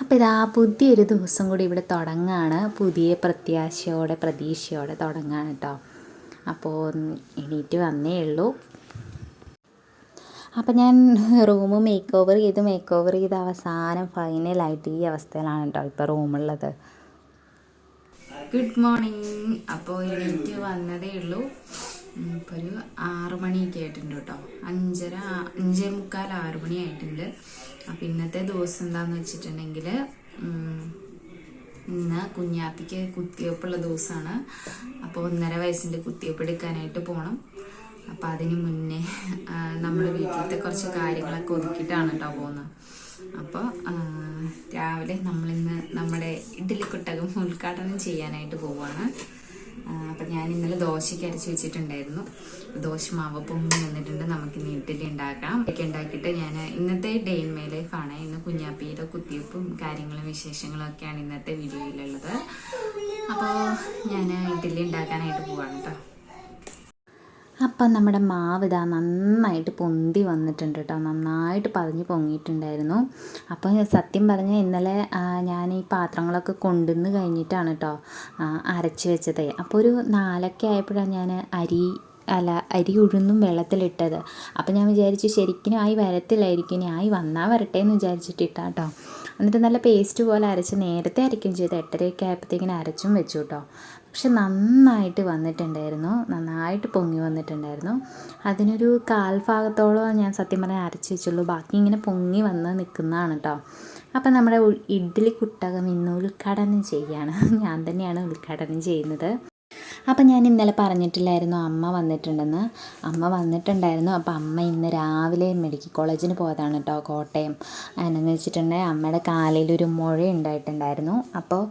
അപ്പോൾ ഇതാ പുതിയൊരു ദിവസം കൂടി ഇവിടെ തുടങ്ങുകയാണ് പുതിയ പ്രത്യാശയോടെ പ്രതീക്ഷയോടെ തുടങ്ങുകയാണ് കേട്ടോ അപ്പോൾ എണീറ്റ് വന്നേ ഉള്ളൂ. അപ്പം ഞാൻ റൂം മേക്ക് ഓവർ ചെയ്ത് മേക്ക് ഓവർ ചെയ്ത് അവസാനം ഫൈനലായിട്ട് ഈ അവസ്ഥയിലാണ് കേട്ടോ ഇപ്പോൾ റൂമുള്ളത് ഗുഡ് മോർണിംഗ് അപ്പോൾ എണീറ്റ് വന്നതേ ഉള്ളൂ. ഇപ്പോൾ ഒരു ആറ് മണിയൊക്കെ ആയിട്ടുണ്ട് കേട്ടോ. അഞ്ചര അഞ്ചേ മുക്കാൽ ആറ് മണി ആയിട്ടുണ്ട്. അപ്പം ഇന്നത്തെ ദിവസം എന്താന്ന് വെച്ചിട്ടുണ്ടെങ്കിൽ ഇന്ന് കുഞ്ഞാത്തിക്ക് കുത്തിവെപ്പുള്ള ദിവസമാണ് അപ്പോൾ ഒന്നര വയസ്സിന്റെ കുത്തിവെപ്പ് എടുക്കാനായിട്ട് പോകണം അപ്പോൾ അതിന് മുന്നേ നമ്മൾ വീട്ടിലത്തെ കുറച്ച് കാര്യങ്ങളൊക്കെ ഒതുക്കിയിട്ടാണ് കേട്ടോ പോകുന്നത് അപ്പോൾ രാവിലെ നമ്മളിന്ന് നമ്മുടെ ഇഡ്ഡലി കുട്ടകം ഉദ്ഘാടനം ചെയ്യാനായിട്ട് പോവുകയാണ് അപ്പം ഞാൻ ഇന്നലെ ദോശയ്ക്ക് അരച്ച് വെച്ചിട്ടുണ്ടായിരുന്നു. ദോശ മാവ് പൊങ്ങി വന്നിട്ടുണ്ട്. നമുക്ക് ഇന്ന് ഇഡ്ഡലി ഉണ്ടാക്കാം. ഒക്കെ ഉണ്ടാക്കിയിട്ട് ഞാൻ ഇന്നത്തെ ഡേ ഇൻ മൈ ലൈഫാണ് ഇന്ന് കുഞ്ഞാപ്പിയുടെ കുത്തിവെപ്പും കാര്യങ്ങളും വിശേഷങ്ങളും ഒക്കെയാണ് ഇന്നത്തെ വീഡിയോയിലുള്ളത്. അപ്പോൾ ഞാൻ ഇഡ്ഡലി ഉണ്ടാക്കാനായിട്ട് പോവാണ് കേട്ടോ അപ്പം നമ്മുടെ മാവ് ഇതാ നന്നായിട്ട് പൊന്തി വന്നിട്ടുണ്ട് കേട്ടോ നന്നായിട്ട് പതിഞ്ഞ് പൊങ്ങിയിട്ടുണ്ടായിരുന്നു. അപ്പോൾ സത്യം പറഞ്ഞാൽ ഇന്നലെ ഞാൻ ഈ പാത്രങ്ങളൊക്കെ കൊണ്ടുവന്ന് കഴിഞ്ഞിട്ടാണ് കേട്ടോ അരച്ച് വെച്ചത്. അപ്പോൾ ഒരു നാലൊക്കെ ആയപ്പോഴാണ് ഞാൻ അരി അല്ല അരി ഉഴുന്നും വെള്ളത്തിലിട്ടത്. അപ്പം ഞാൻ വിചാരിച്ചു ശരിക്കും ആയി വരത്തില്ലായിരിക്കും ഇനി ആയി വന്നാൽ വരട്ടെ എന്ന് വിചാരിച്ചിട്ട് ഇട്ടാ കേട്ടോ എന്നിട്ട് നല്ല പേസ്റ്റ് പോലെ അരച്ച് നേരത്തെ അരയ്ക്കുകയും ചെയ്ത്. എട്ടരയൊക്കെ ആയപ്പോഴത്തേക്കിനും അരച്ചും വെച്ചു കേട്ടോ പക്ഷെ നന്നായിട്ട് വന്നിട്ടുണ്ടായിരുന്നു. നന്നായിട്ട് പൊങ്ങി വന്നിട്ടുണ്ടായിരുന്നു. അതിനൊരു കാൽഭാഗത്തോളം ഞാൻ സത്യം പറഞ്ഞാൽ അരച്ച് വെച്ചുള്ളൂ. ബാക്കി ഇങ്ങനെ പൊങ്ങി വന്ന് നിൽക്കുന്നതാണ് കേട്ടോ അപ്പം നമ്മുടെ ഇഡ്ഡലി കുട്ടകം ഇന്ന് ഉദ്ഘാടനം ചെയ്യാണ്. ഞാൻ തന്നെയാണ് ഉദ്ഘാടനം ചെയ്യുന്നത്. അപ്പം ഞാൻ ഇന്നലെ പറഞ്ഞിട്ടില്ലായിരുന്നു അമ്മ വന്നിട്ടുണ്ടെന്ന്. അമ്മ വന്നിട്ടുണ്ടായിരുന്നു. അപ്പം അമ്മ ഇന്ന് രാവിലെ മെഡിക്കൽ കോളേജിന് പോയതാണ് കേട്ടോ കോട്ടയം. എന്നു വെച്ചിട്ടുണ്ടെങ്കിൽ അമ്മയുടെ കാലിലൊരു മുഴ ഉണ്ടായിട്ടുണ്ടായിരുന്നു. അപ്പോൾ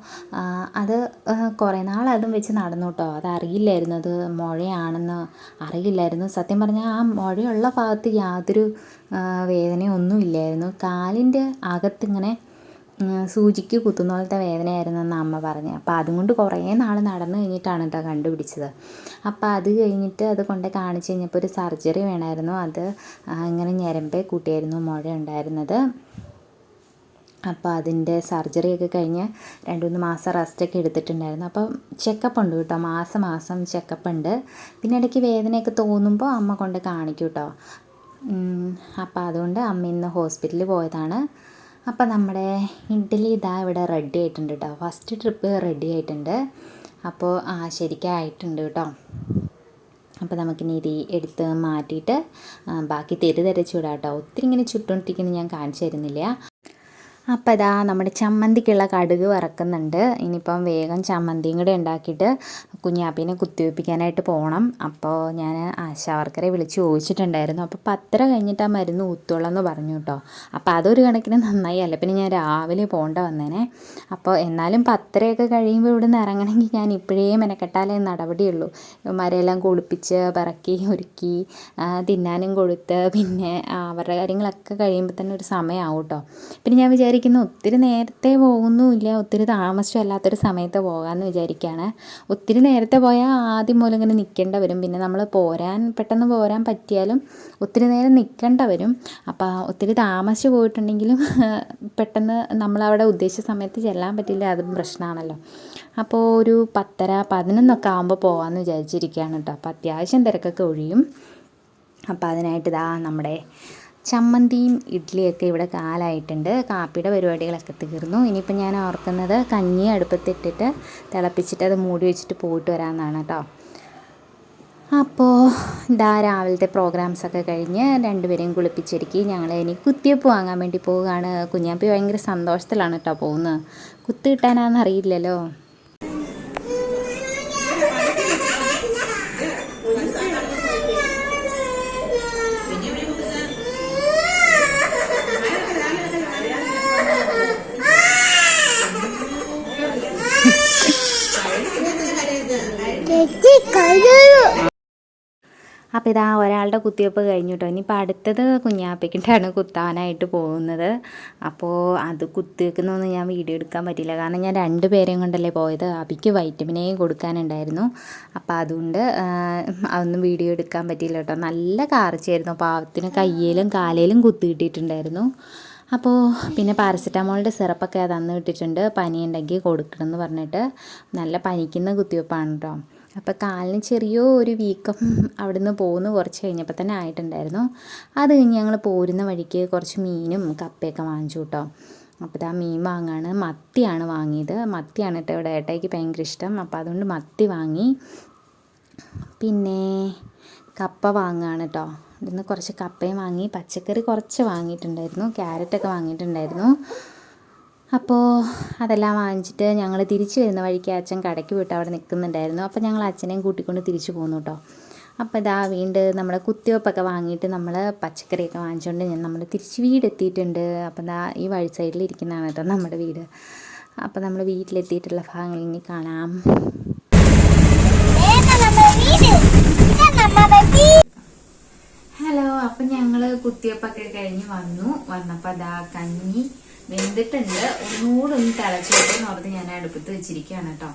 അത് കുറേ നാൾ അതും വെച്ച് നടന്നു കേട്ടോ. അതറിയില്ലായിരുന്നു അത് മുഴയാണെന്ന്. അറിയില്ലായിരുന്നു. സത്യം പറഞ്ഞാൽ ആ മുഴയുള്ള ഭാഗത്ത് യാതൊരു വേദനയൊന്നും ഇല്ലായിരുന്നു കാലിന്റെ അകത്തിങ്ങനെ സൂചിക്ക് കുത്തുന്ന പോലത്തെ വേദനയായിരുന്നു എന്ന് അമ്മ പറഞ്ഞു. അപ്പോൾ അതും കൊണ്ട് കുറേ നാൾ നടന്നു കഴിഞ്ഞിട്ടാണ് കേട്ടോ കണ്ടുപിടിച്ചത്. അപ്പോൾ അത് കഴിഞ്ഞിട്ട് അത് കൊണ്ട് കാണിച്ച് കഴിഞ്ഞപ്പോൾ ഒരു സർജറി വേണമായിരുന്നു അത് ഇങ്ങനെ ഞരമ്പേ കൂട്ടിയായിരുന്നു മുഴ ഉണ്ടായിരുന്നത്. അപ്പോൾ അതിന്റെ സർജറിയൊക്കെ കഴിഞ്ഞ് രണ്ട് മൂന്ന് മാസം റെസ്റ്റൊക്കെ എടുത്തിട്ടുണ്ടായിരുന്നു. അപ്പം ചെക്കപ്പ് ഉണ്ട് കേട്ടോ. മാസം മാസം ചെക്കപ്പ് ഉണ്ട്. പിന്നെ ഇടയ്ക്ക് വേദനയൊക്കെ തോന്നുമ്പോൾ അമ്മ കൊണ്ട് കാണിക്കും കേട്ടോ. അപ്പോൾ അതുകൊണ്ട് അമ്മ ഇന്ന് ഹോസ്പിറ്റലിൽ പോയതാണ്. അപ്പോൾ നമ്മുടെ ഇഡ്ഡലി ഇതാ ഇവിടെ റെഡി ആയിട്ടുണ്ട് കേട്ടോ ഫസ്റ്റ് ട്രിപ്പ് റെഡി ആയിട്ടുണ്ട്. അപ്പോൾ ആ ശരിക്കായിട്ടുണ്ട് കേട്ടോ അപ്പോൾ നമുക്കിനി ഇത് എടുത്ത് മാറ്റിയിട്ട് ബാക്കി തെരു തെരച്ചുവിടാം കേട്ടോ ഒത്തിരി ഇങ്ങനെ ചുട്ടുകൊണ്ടിരിക്കുന്നത് ഞാൻ കാണിച്ചു തരുന്നില്ല. അപ്പോൾ ഇതാ നമ്മുടെ ചമ്മന്തിക്കുള്ള കടുക് വറക്കുന്നുണ്ട്. ഇനിയിപ്പം വേഗം ചമ്മന്തിയും കൂടെ ഉണ്ടാക്കിയിട്ട് കുഞ്ഞാപ്പീനെ കുത്തിവെപ്പിക്കാനായിട്ട് പോകണം അപ്പോൾ ഞാൻ ആശാവർക്കറെ വിളിച്ച് ചോദിച്ചിട്ടുണ്ടായിരുന്നു. അപ്പോൾ പത്തര കഴിഞ്ഞിട്ട് ആ മരുന്ന് ഊത്തുള്ളൂ എന്ന് പറഞ്ഞു കേട്ടോ. അപ്പോൾ അതൊരു കണക്കിന് നന്നായി അല്ല പിന്നെ ഞാൻ രാവിലെ പോകേണ്ട വന്നേനെ. അപ്പോൾ എന്നാലും പത്തരയൊക്കെ കഴിയുമ്പോൾ ഇവിടെ നിന്ന് ഇറങ്ങണമെങ്കിൽ ഞാൻ ഇപ്പോഴേ മെനക്കെട്ടാലേ നടപടിയുള്ളൂ. മരയെല്ലാം കുളിപ്പിച്ച് പറക്കി ഒരുക്കി തിന്നാനും കൊടുത്ത് പിന്നെ അവരുടെ കാര്യങ്ങളൊക്കെ കഴിയുമ്പോൾ തന്നെ ഒരു സമയമാവും കേട്ടോ. പിന്നെ ഞാൻ വിചാരിക്കുന്നു ഒത്തിരി നേരത്തെ പോകുന്നുമില്ല ഒത്തിരി താമസം അല്ലാത്തൊരു സമയത്ത് പോകാമെന്ന് വിചാരിക്കുകയാണ്. ഒത്തിരി നേരത്തെ പോയാൽ ആദ്യം മൂലം ഇങ്ങനെ നിൽക്കേണ്ട വരും. പിന്നെ നമ്മൾ പോരാൻ പെട്ടെന്ന് പോരാൻ പറ്റിയാലും ഒത്തിരി നേരം നിൽക്കേണ്ട വരും. അപ്പോൾ ഒത്തിരി താമസിച്ച് പോയിട്ടുണ്ടെങ്കിലും പെട്ടെന്ന് നമ്മളവിടെ ഉദ്ദേശിച്ച സമയത്ത് ചെല്ലാൻ പറ്റില്ല അതും പ്രശ്നമാണല്ലോ. അപ്പോൾ ഒരു പത്തര പതിനൊന്നൊക്കെ ആകുമ്പോൾ പോകാമെന്ന് വിചാരിച്ചിരിക്കുകയാണ് കേട്ടോ. അപ്പോൾ അത്യാവശ്യം തിരക്കൊക്കെ ഒഴിയും. അപ്പോൾ അതിനായിട്ട് ഇതാ നമ്മുടെ ചമ്മന്തിയും ഇഡ്ഡലിയൊക്കെ ഇവിടെ കാലായിട്ടുണ്ട്. കാപ്പിയുടെ പരിപാടികളൊക്കെ തീർന്നു. ഇനിയിപ്പോൾ ഞാൻ ഓർക്കുന്നത് കഞ്ഞി അടുപ്പത്തിട്ടിട്ട് തിളപ്പിച്ചിട്ട് അത് മൂടി വെച്ചിട്ട് പോയിട്ട് വരാമെന്നാണ് കേട്ടോ. അപ്പോൾ ഇതാ രാവിലത്തെ പ്രോഗ്രാംസൊക്കെ കഴിഞ്ഞ് രണ്ടുപേരെയും കുളിപ്പിച്ചൊരുക്കി ഞങ്ങൾ ഇനി കുത്തിയപ്പ് വാങ്ങാൻ വേണ്ടി പോവുകയാണ്. കുഞ്ഞാപ്പി ഭയങ്കര സന്തോഷത്തിലാണ് കേട്ടോ പോകുന്നത്. കുത്തി കിട്ടാനാണെന്ന് അപ്പോൾ ഇതാ ഒരാളുടെ കുത്തിവെപ്പ് കഴിഞ്ഞു കേട്ടോ. ഇനിയിപ്പോൾ അടുത്തത് കുഞ്ഞാപ്പയ്ക്കിട്ടാണ് കുത്താനായിട്ട് പോകുന്നത്. അപ്പോൾ അത് കുത്തിവെക്കുന്നൊന്നും ഞാൻ വീഡിയോ എടുക്കാൻ പറ്റില്ല കാരണം ഞാൻ രണ്ട് പേരെയും കൊണ്ടല്ലേ പോയത്. അബിക്ക് വൈറ്റമിൻ കൊടുക്കാനുണ്ടായിരുന്നു. അപ്പോൾ അതുകൊണ്ട് അതൊന്നും വീഡിയോ എടുക്കാൻ പറ്റിയില്ല കേട്ടോ. നല്ല കാർച്ചയായിരുന്നു. പാവത്തിന് കയ്യിലും കാലയിലും കുത്തി കിട്ടിയിട്ടുണ്ടായിരുന്നു. അപ്പോൾ പിന്നെ പാരസെറ്റാമോളിന്റെ സിറപ്പൊക്കെ തന്നു വിട്ടിട്ടുണ്ട് പനിയുണ്ടെങ്കിൽ കൊടുക്കണം എന്ന് പറഞ്ഞിട്ട് നല്ല പനിക്കുന്ന കുത്തിവെപ്പാണ് കേട്ടോ. അപ്പോൾ കാലിന് ചെറിയ ഒരു വീക്കം അവിടെ നിന്ന് പോകുന്നു കുറച്ച് കഴിഞ്ഞപ്പോൾ തന്നെ ആയിട്ടുണ്ടായിരുന്നു. അത് കഴിഞ്ഞ് ഞങ്ങൾ പോരുന്ന വഴിക്ക് കുറച്ച് മീനും കപ്പയൊക്കെ വാങ്ങിച്ചു കേട്ടോ അപ്പോൾ ആ മീൻ വാങ്ങാണ്. മത്തിയാണ് വാങ്ങിയത്. മത്തിയാണ് കേട്ടോ ഇവിടെ ഏട്ടായിക്ക് ഭയങ്കര ഇഷ്ടം. അപ്പോൾ അതുകൊണ്ട് മത്തി വാങ്ങി. പിന്നെ കപ്പ വാങ്ങുകയാണ് കേട്ടോ ഇവിടുന്ന് കുറച്ച് കപ്പയും വാങ്ങി. പച്ചക്കറി കുറച്ച് വാങ്ങിയിട്ടുണ്ടായിരുന്നു. ക്യാരറ്റൊക്കെ വാങ്ങിയിട്ടുണ്ടായിരുന്നു. അപ്പോൾ അതെല്ലാം വാങ്ങിച്ചിട്ട് ഞങ്ങൾ തിരിച്ചു വരുന്ന വഴിക്ക് അച്ഛൻ കടയ്ക്ക് പോയിട്ട് അവിടെ നിൽക്കുന്നുണ്ടായിരുന്നു അപ്പോൾ ഞങ്ങൾ അച്ഛനെയും കൂട്ടിക്കൊണ്ട് തിരിച്ചു പോന്നു കേട്ടോ അപ്പോൾ ഇതാ വീണ്ടും നമ്മുടെ കുത്തിവെപ്പൊക്കെ വാങ്ങിയിട്ട് നമ്മൾ പച്ചക്കറിയൊക്കെ വാങ്ങിച്ചുകൊണ്ട് ഞാൻ നമ്മൾ തിരിച്ച് വീടെത്തിയിട്ടുണ്ട്. അപ്പോൾ ഇതാ ഈ വഴി സൈഡിൽ ഇരിക്കുന്നതാണ് കേട്ടോ നമ്മുടെ വീട്. അപ്പോൾ നമ്മൾ വീട്ടിലെത്തിയിട്ടുള്ള ഭാഗങ്ങൾ ഇനി കാണാം. ഹലോ അപ്പം ഞങ്ങൾ കുത്തിവെപ്പൊക്കെ കഴിഞ്ഞ് വന്നു. വന്നപ്പോൾ അതാ കഞ്ഞി വെന്തിട്ടുണ്ട്. ഒന്നുകൂടെ ഒന്ന് തിളച്ചോട്ടെന്ന് പറഞ്ഞ് ഞാൻ അടുപ്പത്ത് വെച്ചിരിക്കുകയാണ് കേട്ടോ.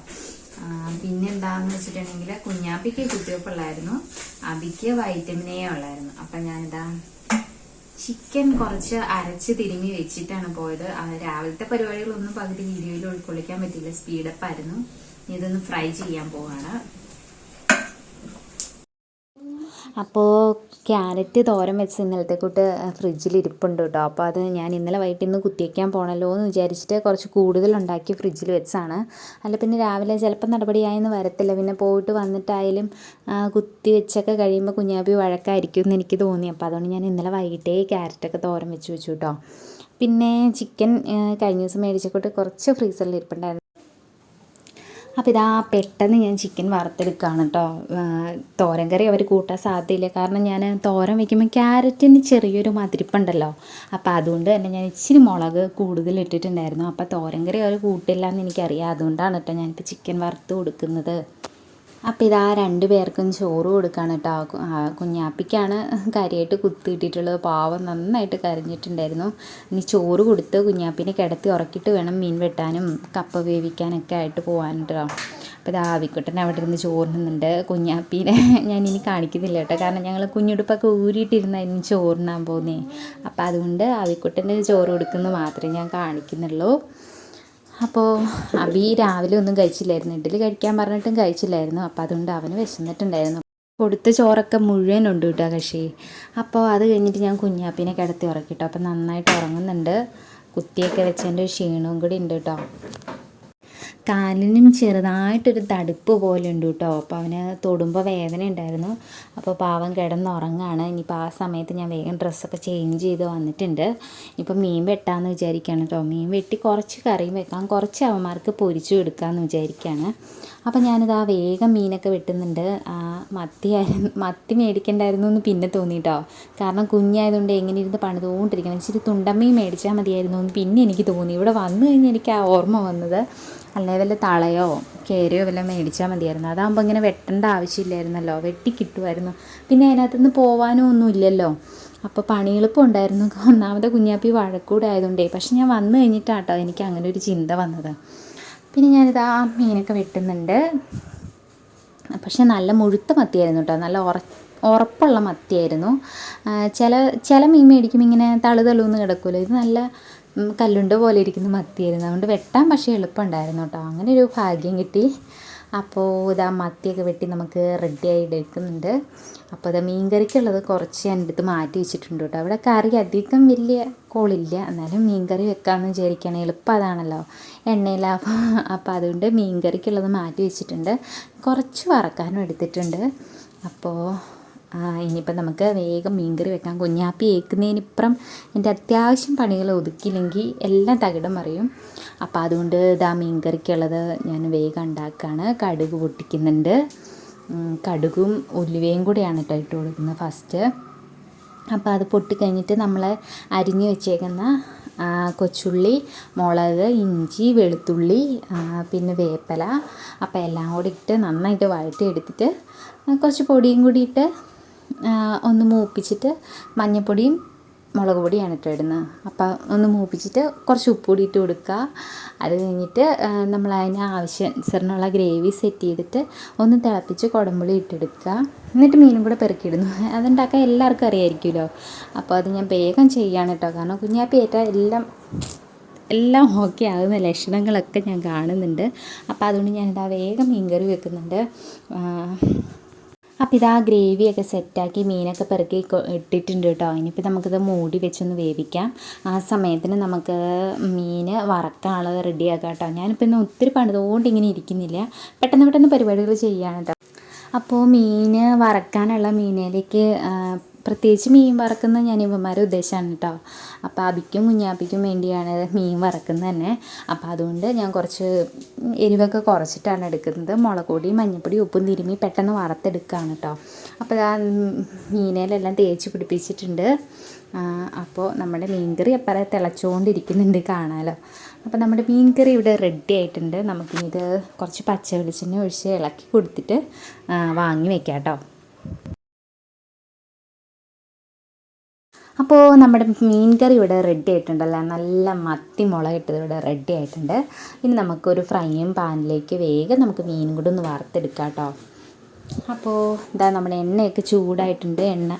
പിന്നെന്താന്ന് വെച്ചിട്ടുണ്ടെങ്കിൽ കുഞ്ഞാപ്പിക്ക് കുത്തിവെപ്പ് ഉള്ളായിരുന്നു അബിക്ക് വൈറ്റമിൻ എ ഉള്ളായിരുന്നു. അപ്പൊ ഞാനിതാ ചിക്കൻ കുറച്ച് അരച്ച് തിരുമ്മി വെച്ചിട്ടാണ് പോയത്. രാവിലത്തെ പരിപാടികളൊന്നും പകുതി വീഡിയോയിൽ ഉൾക്കൊള്ളിക്കാൻ പറ്റില്ല സ്പീഡപ്പ് ആയിരുന്നു ഇനി ഇതൊന്ന് ഫ്രൈ ചെയ്യാൻ പോവാണ്. അപ്പോൾ ക്യാരറ്റ് തോരൻ വെച്ച് ഇന്നലത്തെ കൂട്ട് ഫ്രിഡ്ജിൽ ഇരിപ്പുണ്ട് കേട്ടോ അപ്പോൾ അത് ഞാൻ ഇന്നലെ വൈകിട്ട് ഇന്ന് കുത്തിവയ്ക്കാൻ പോകണല്ലോ എന്ന് വിചാരിച്ചിട്ട് കുറച്ച് കൂടുതൽ ഉണ്ടാക്കി ഫ്രിഡ്ജിൽ വെച്ചാണ്. അല്ല പിന്നെ രാവിലെ ചിലപ്പോൾ നടപടിയായെന്ന് വരത്തില്ല. പിന്നെ പോയിട്ട് വന്നിട്ടായാലും കുത്തി വെച്ചൊക്കെ കഴിയുമ്പോൾ കുഞ്ഞാബി വഴക്കായിരിക്കും എന്ന് എനിക്ക് തോന്നി. അപ്പോൾ അതുകൊണ്ട് ഞാൻ ഇന്നലെ വൈകിട്ടേ ക്യാരറ്റൊക്കെ തോരൻ വെച്ച് വെച്ചു കേട്ടോ പിന്നെ ചിക്കൻ കഴിഞ്ഞ ദിവസം മേടിച്ചക്കോട്ട് കുറച്ച് ഫ്രീസറിൽ ഇരിപ്പുണ്ടായിരുന്നു. അപ്പോൾ ഇതാ പെട്ടെന്ന് ഞാൻ ചിക്കൻ വറുത്തെടുക്കുകയാണ് കേട്ടോ തോരൻ കറി അവർ കൂട്ടാൻ സാധ്യതയില്ല. കാരണം ഞാൻ തോരൻ വയ്ക്കുമ്പോൾ ക്യാരറ്റിന് ചെറിയൊരു മതിരിപ്പുണ്ടല്ലോ. അപ്പോൾ അതുകൊണ്ട് തന്നെ ഞാൻ ഇച്ചിരി മുളക് കൂടുതൽ ഇട്ടിട്ടുണ്ടായിരുന്നു. അപ്പോൾ തോരൻ കറി അവർ കൂട്ടില്ല എന്ന് എനിക്കറിയാം. അതുകൊണ്ടാണ് കേട്ടോ ഞാനിപ്പോൾ ചിക്കൻ വറുത്ത് കൊടുക്കുന്നത്. അപ്പോൾ ഇതാ രണ്ട് പേർക്കും ചോറ് കൊടുക്കുകയാണ് കേട്ടോ കുഞ്ഞാപ്പിക്കാണ് കാര്യമായിട്ട് കുത്തിയിട്ടിട്ടുള്ളത്. പാവം നന്നായിട്ട് കരഞ്ഞിട്ടുണ്ടായിരുന്നു. ഇനി ചോറ് കൊടുത്ത് കുഞ്ഞാപ്പിനെ കിടത്തി ഉറക്കിയിട്ട് വേണം മീൻ വെട്ടാനും കപ്പ വേവിക്കാനൊക്കെ ആയിട്ട് പോകാൻ കേട്ടോ അപ്പോൾ ഇതാ ആവിക്കുട്ടൻ അവിടെ ഇരുന്ന് ചോറിനുന്നുണ്ട്. കുഞ്ഞാപ്പീനെ ഞാൻ ഇനി കാണിക്കുന്നില്ല കേട്ടോ കാരണം ഞങ്ങൾ കുഞ്ഞുടുപ്പൊക്കെ ഊരിയിട്ടിരുന്നായിരുന്നു ചോറിനാൻ പോകുന്നേ അപ്പോൾ അതുകൊണ്ട് ആവിക്കുട്ടന്റെ ചോറ് കൊടുക്കുന്നത് മാത്രമേ ഞാൻ കാണിക്കുന്നുള്ളൂ. അപ്പോൾ അബി രാവിലെ ഒന്നും കഴിച്ചില്ലായിരുന്നു. ഇഡ്ഡലി കഴിക്കാൻ പറഞ്ഞിട്ടും കഴിച്ചില്ലായിരുന്നു. അപ്പോൾ അതുകൊണ്ട് അവന് വിശന്നിട്ടുണ്ടായിരുന്നു. കൊടുത്ത ചോറൊക്കെ മുഴുവൻ ഉണ്ട് കേട്ടോ കക്ഷി. അപ്പോൾ അത് കഴിഞ്ഞിട്ട് ഞാൻ കുഞ്ഞാപ്പിനെ കിടത്തി ഉറക്കിട്ടോ അപ്പോൾ നന്നായിട്ട് ഉറങ്ങുന്നുണ്ട്. കുത്തിയൊക്കെ വെച്ചതിന്റെ ക്ഷീണവും കൂടി ഉണ്ട് കേട്ടോ. കാലിനും ചെറുതായിട്ടൊരു തടുപ്പ് പോലെ ഉണ്ട് കേട്ടോ. അപ്പോൾ അവന് തൊടുമ്പോൾ വേദന ഉണ്ടായിരുന്നു. അപ്പോൾ പാവം കിടന്നുറങ്ങാണ്. ഇനിയിപ്പോൾ ആ സമയത്ത് ഞാൻ വേഗം ഡ്രസ്സൊക്കെ ചേഞ്ച് ചെയ്ത് വന്നിട്ടുണ്ട്. ഇപ്പം മീൻ വെട്ടാമെന്ന് വിചാരിക്കുകയാണ് കേട്ടോ. മീൻ വെട്ടി കുറച്ച് കറിയും വെക്കാം. കുറച്ച് അവന്മാർക്ക് പൊരിച്ചു എടുക്കാമെന്ന് വിചാരിക്കുകയാണ് അപ്പോൾ ആ വേഗം മീനൊക്കെ വെട്ടുന്നുണ്ട്. ആ, മത്തി ആയിരുന്നു- മത്തി മേടിക്കണ്ടായിരുന്നു എന്ന് പിന്നെ തോന്നി കേട്ടോ. കാരണം കുഞ്ഞായതുകൊണ്ട് എങ്ങനെ ഇരുന്ന് പണിതുകൊണ്ടിരിക്കണം. ഇച്ചിരി തുണ്ടമ്മയും മേടിച്ചാൽ മതിയായിരുന്നു എന്ന് പിന്നെ എനിക്ക് തോന്നി. ഇവിടെ വന്നു കഴിഞ്ഞാൽ എനിക്ക് ആ ഓർമ്മ വന്നത്. അല്ലെ വല്ല തളയോ കയറിയോ വല്ല മേടിച്ചാൽ മതിയായിരുന്നു. അതാകുമ്പോൾ ഇങ്ങനെ വെട്ടേണ്ട ആവശ്യമില്ലായിരുന്നല്ലോ. വെട്ടി കിട്ടുമായിരുന്നു പിന്നെ അതിനകത്തുനിന്ന് പോവാനും ഒന്നും ഇല്ലല്ലോ. അപ്പോൾ പണി എളുപ്പം ഉണ്ടായിരുന്നു. ഒന്നാമത്തെ കുഞ്ഞാപ്പി വഴക്കൂടെ ആയതുകൊണ്ടേ. പക്ഷെ ഞാൻ വന്നു കഴിഞ്ഞിട്ടാട്ടോ എനിക്ക് അങ്ങനെ ഒരു ചിന്ത വന്നത്. പിന്നെ ഞാനിത് ആ മീനൊക്കെ വെട്ടുന്നുണ്ട്. പക്ഷെ നല്ല മുഴുത്ത മത്തിയായിരുന്നു കേട്ടോ. നല്ല ഉറ ഉറപ്പുള്ള മത്തിയായിരുന്നു. ചില ചില മീൻ മേടിക്കുമ്പോൾ ഇങ്ങനെ തളു തളുന്ന് കിടക്കുമല്ലോ ഇത് നല്ല കല്ലുണ്ട പോലെ ഇരിക്കുന്ന മത്തിയായിരുന്നു. അതുകൊണ്ട് വെട്ടാൻ പക്ഷേ എളുപ്പമുണ്ടായിരുന്നു കേട്ടോ. അങ്ങനെ ഒരു ഭാഗ്യം കിട്ടി. അപ്പോൾ ഇതാ മത്തിയൊക്കെ വെട്ടി നമുക്ക് റെഡിയായി എടുക്കുന്നുണ്ട്. അപ്പോൾ അത് മീൻകറിക്കുള്ളത് കുറച്ച് എന്റെ അടുത്ത് മാറ്റി വെച്ചിട്ടുണ്ട് കേട്ടോ. അവിടെ കറി അധികം വലിയ കോളില്ല. എന്നാലും മീൻകറി വെക്കാമെന്ന് വിചാരിക്കുകയാണ് എളുപ്പം അതാണല്ലോ. എണ്ണയിലാവും അപ്പോൾ അതുകൊണ്ട് മീൻകറിക്കുള്ളത് മാറ്റി വെച്ചിട്ടുണ്ട്. കുറച്ച് വറക്കാനും എടുത്തിട്ടുണ്ട്. അപ്പോൾ ഇനിയിപ്പോൾ നമുക്ക് വേഗം മീൻകറി വെക്കാം. കുഞ്ഞാപ്പി ഏക്കുന്നതിനിപ്പുറം എന്റെ അത്യാവശ്യം പണികൾ ഒതുക്കിയില്ലെങ്കിൽ എല്ലാം തകിടം മറിയും. അപ്പോൾ അതുകൊണ്ട് ഇതാ മീൻകറിക്കുള്ളത് ഞാൻ വേഗം ഉണ്ടാക്കുകയാണ്. കടുക് പൊട്ടിക്കുന്നുണ്ട്. കടുകും ഉലുവയും കൂടെയാണ് കേട്ടോ ഇട്ട് കൊടുക്കുന്നത് ഫസ്റ്റ് അപ്പോൾ അത് പൊട്ടിക്കഴിഞ്ഞിട്ട് നമ്മൾ അരിഞ്ഞ് വെച്ചേക്കുന്ന കൊച്ചുള്ളി മുളക് ഇഞ്ചി വെളുത്തുള്ളി പിന്നെ വേപ്പില അപ്പോൾ എല്ലാം കൂടി ഇട്ട് നന്നായിട്ട് വഴറ്റി എടുത്തിട്ട് കുറച്ച് പൊടിയും കൂടി ഇട്ട് ഒന്ന് മൂപ്പിച്ചിട്ട് മഞ്ഞൾപ്പൊടിയും മുളക് പൊടിയാണ് കേട്ടോ ഇടുന്നത്. അപ്പം ഒന്ന് മൂപ്പിച്ചിട്ട് കുറച്ച് ഉപ്പ് കൂടി ഇട്ട് കൊടുക്കുക. അത് കഴിഞ്ഞിട്ട് നമ്മൾ അതിന് ആവശ്യാനുസരണമുള്ള ഗ്രേവി സെറ്റ് ചെയ്തിട്ട് ഒന്ന് തിളപ്പിച്ച് കുടമ്പുളി ഇട്ടെടുക്കുക എന്നിട്ട് മീനും കൂടെ പെറുക്കിയിടുന്നു. അതുണ്ടാക്കാൻ എല്ലാവർക്കും അറിയാമായിരിക്കുമല്ലോ. അപ്പോൾ അത് ഞാൻ വേഗം ചെയ്യാണ് കേട്ടോ. കാരണം കുഞ്ഞാപ്പി ഏറ്റ എല്ലാം എല്ലാം ഓക്കെ ആകുന്ന ലക്ഷണങ്ങളൊക്കെ ഞാൻ കാണുന്നുണ്ട്. അപ്പോൾ അതുകൊണ്ട് ഞാനിതാ വേഗം മീൻകറി വെക്കുന്നുണ്ട്. അപ്പോൾ ഇതാ ഗ്രേവിയൊക്കെ സെറ്റാക്കി മീനൊക്കെ പെറുക്കി ഇട്ടിട്ടുണ്ട് കേട്ടോ. ഇനിയിപ്പോൾ നമുക്കിത് മൂടി വെച്ചൊന്ന് വേവിക്കാം. ആ സമയത്തിന് നമുക്ക് മീൻ വറക്കാനുള്ളത് റെഡിയാക്കാം കേട്ടോ. ഞാനിപ്പോൾ ഇന്ന് ഒത്തിരി പണിതുകൊണ്ട് ഇങ്ങനെ ഇരിക്കുന്നില്ല. പെട്ടെന്ന് പെട്ടെന്ന് പരിപാടികൾ ചെയ്യാണ് അപ്പോൾ മീൻ വറക്കാനുള്ള മീനിലേക്ക് പ്രത്യേകിച്ച് മീൻ വറക്കുന്നത് ഞാൻ ഇവന്മാരെ ഉദ്ദേശമാണ് കേട്ടോ. അപ്പോൾ അബിക്കും കുഞ്ഞാപ്പിക്കും വേണ്ടിയാണ് മീൻ വറക്കുന്നത് തന്നെ. അപ്പോൾ അതുകൊണ്ട് ഞാൻ കുറച്ച് എരിവൊക്കെ കുറച്ചിട്ടാണ് എടുക്കുന്നത്. മുളകുപൊടി മഞ്ഞൾപ്പൊടി ഉപ്പും തിരുമ്മി പെട്ടെന്ന് വറുത്തെടുക്കുകയാണ് കേട്ടോ. അപ്പോൾ ആ മീനയിലെല്ലാം തേച്ച് പിടിപ്പിച്ചിട്ടുണ്ട്. അപ്പോൾ നമ്മുടെ മീൻകറി അപ്പറേ തിളച്ചുകൊണ്ടിരിക്കുന്നുണ്ട് കാണാമല്ലോ അപ്പോൾ നമ്മുടെ മീൻകറി ഇവിടെ റെഡി ആയിട്ടുണ്ട്. നമുക്കിത് കുറച്ച് പച്ച വെളിച്ചെണ്ണ ഒഴിച്ച് ഇളക്കി കൊടുത്തിട്ട് വാങ്ങി വെക്കാം കേട്ടോ. അപ്പോൾ നമ്മുടെ മീൻ കറി ഇവിടെ റെഡി ആയിട്ടുണ്ടല്ലോ. നല്ല മത്തി മുളകിട്ടത് ഇവിടെ റെഡി ആയിട്ടുണ്ട്. ഇനി നമുക്കൊരു ഫ്രൈയും പാനിലേക്ക് വേഗം നമുക്ക് മീൻ കൂടെ ഒന്ന് വറുത്തെടുക്കാം കേട്ടോ. അപ്പോൾ ഇതാ നമ്മുടെ എണ്ണയൊക്കെ ചൂടായിട്ടുണ്ട് എണ്ണ.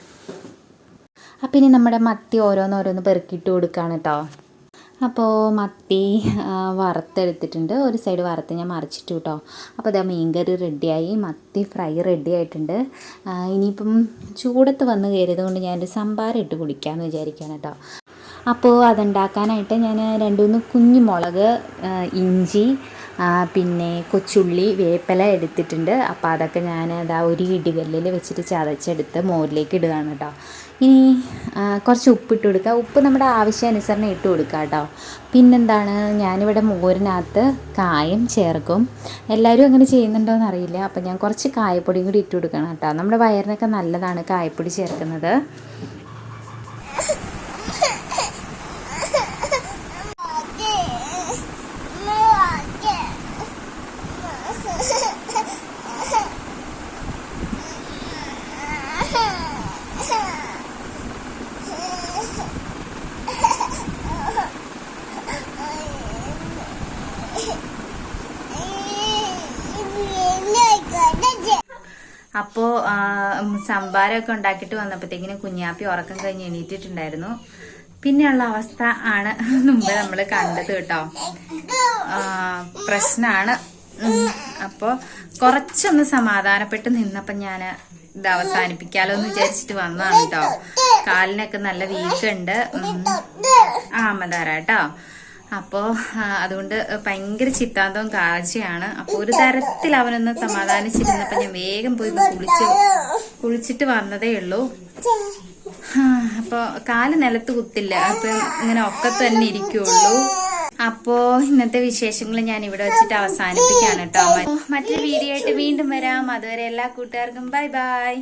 അപ്പം ഇനി നമ്മുടെ മത്തി ഓരോന്നോരോന്ന് പെറുക്കിയിട്ട് കൊടുക്കുകയാണ് കേട്ടോ. അപ്പോൾ മത്തി വറുത്തെടുത്തിട്ടുണ്ട്. ഒരു സൈഡ് വറുത്ത് ഞാൻ മറിച്ചിട്ടു കേട്ടോ അപ്പോൾ അതാ മീൻകറി റെഡിയായി മത്തി ഫ്രൈ റെഡി ആയിട്ടുണ്ട്. ഇനിയിപ്പം ചൂടത്ത് വന്ന് കയറിയത് കൊണ്ട് ഞാനൊരു സംഭാരം ഇട്ട് കുടിക്കാമെന്ന് വിചാരിക്കുകയാണ് കേട്ടോ അപ്പോൾ അതുണ്ടാക്കാനായിട്ട് ഞാൻ രണ്ട് മൂന്ന് കുഞ്ഞു മുളക് ഇഞ്ചി പിന്നെ കൊച്ചുള്ളി വേപ്പില എടുത്തിട്ടുണ്ട്. അപ്പോൾ അതൊക്കെ ഞാൻ അതാ ഒരു ഇടികല്ലിൽ വെച്ചിട്ട് ചതച്ചെടുത്ത് മോരിലേക്ക് ഇടുകയാണ് കേട്ടോ ഇനി കുറച്ച് ഉപ്പിട്ട് കൊടുക്കുക ഉപ്പ് നമ്മുടെ ആവശ്യാനുസരണം ഇട്ട് കൊടുക്കുക കേട്ടോ പിന്നെന്താണ് ഞാനിവിടെ മോരിനകത്ത് കായം ചേർക്കും. എല്ലാവരും അങ്ങനെ ചെയ്യുന്നുണ്ടോയെന്ന് അറിയില്ല അപ്പോൾ ഞാൻ കുറച്ച് കായപ്പൊടിയും കൂടി ഇട്ട് കൊടുക്കണം കേട്ടോ നമ്മുടെ വയറിനൊക്കെ നല്ലതാണ് കായപ്പൊടി ചേർക്കുന്നത്. അപ്പോൾ സംഭാരമൊക്കെ ഉണ്ടാക്കിയിട്ട് വന്നപ്പോഴത്തേക്കിനും കുഞ്ഞാപ്പി ഉറക്കം കഴിഞ്ഞ് എണീറ്റിട്ടുണ്ടായിരുന്നു. പിന്നെയുള്ള അവസ്ഥ ആണ് മുമ്പ് നമ്മൾ കണ്ടത് കേട്ടോ. പ്രശ്നമാണ് അപ്പോ കുറച്ചൊന്ന് സമാധാനപ്പെട്ട് നിന്നപ്പോൾ ഞാൻ ഇത് അവസാനിപ്പിക്കാലോ എന്ന് വിചാരിച്ചിട്ട് വന്നതാണ് കേട്ടോ. കാലിനൊക്കെ നല്ല വീക്കുണ്ട്. ആ മതാര കേട്ടോ. അപ്പോൾ അതുകൊണ്ട് ഭയങ്കര ചിത്താന്തവും കാഴ്ചയാണ്. അപ്പോൾ ഒരു തരത്തിൽ അവനൊന്ന് സമാധാനിച്ചിരുന്നപ്പോൾ ഞാൻ വേഗം പോയി കുളിച്ച് കുളിച്ചിട്ട് വന്നതേ ഉള്ളൂ. ആ, അപ്പൊ കാൽ നിലത്ത് കുത്തില്ല. അപ്പം ഇങ്ങനെ ഒക്കെ തന്നെ ഇരിക്കുള്ളൂ. അപ്പോ ഇന്നത്തെ വിശേഷങ്ങൾ ഞാൻ ഇവിടെ വെച്ചിട്ട് അവസാനിപ്പിക്കാണ് കേട്ടോ. മറ്റൊരു വീഡിയോ ആയിട്ട് വീണ്ടും വരാം. അതുവരെ എല്ലാ കൂട്ടുകാർക്കും ബൈ ബൈ.